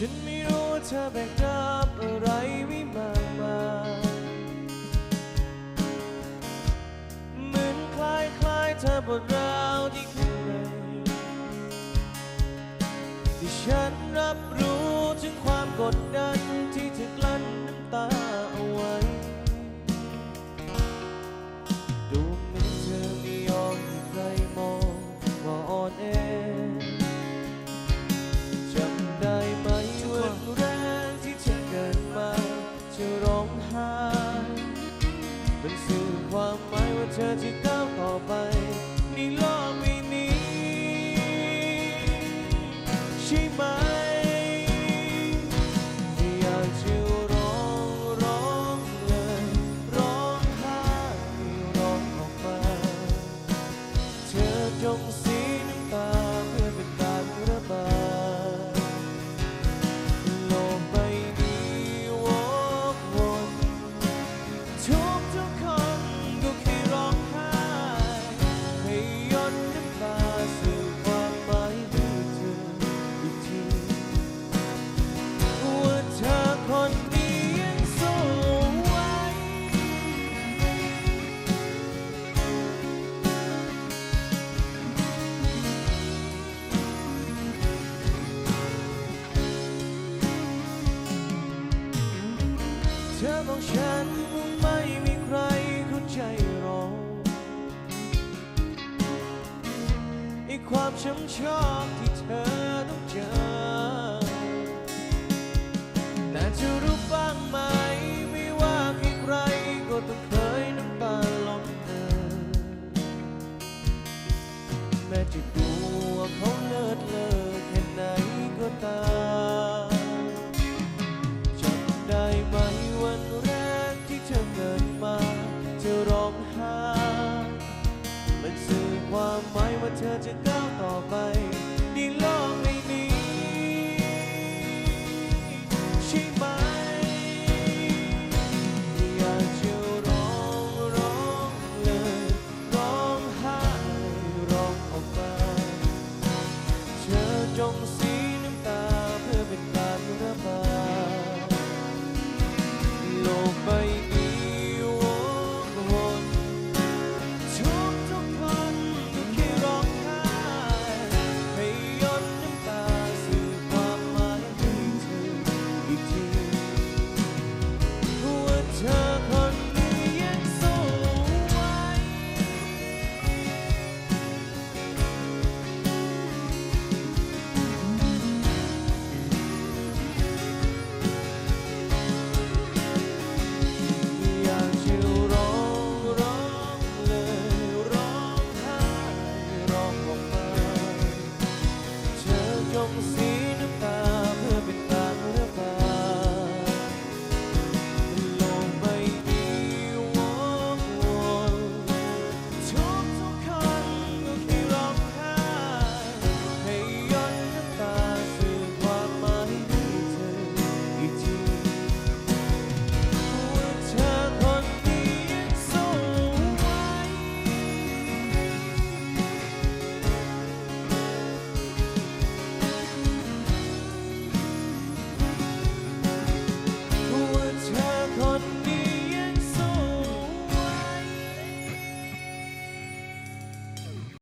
ฉันไม่รู้ว่าเธอแบกรับอะไรไว้มากมายเหมือนคล้ายคล้ายๆเธอบทราวที่ข้างในที่ฉันรับรู้ถึงความกดดัน เธ ของฉันไม่มีใครเข้าใจเราไอความช้ำชอกที่เธอต้องเจอแต่จะรู้ เธอจะก้าวต่อไป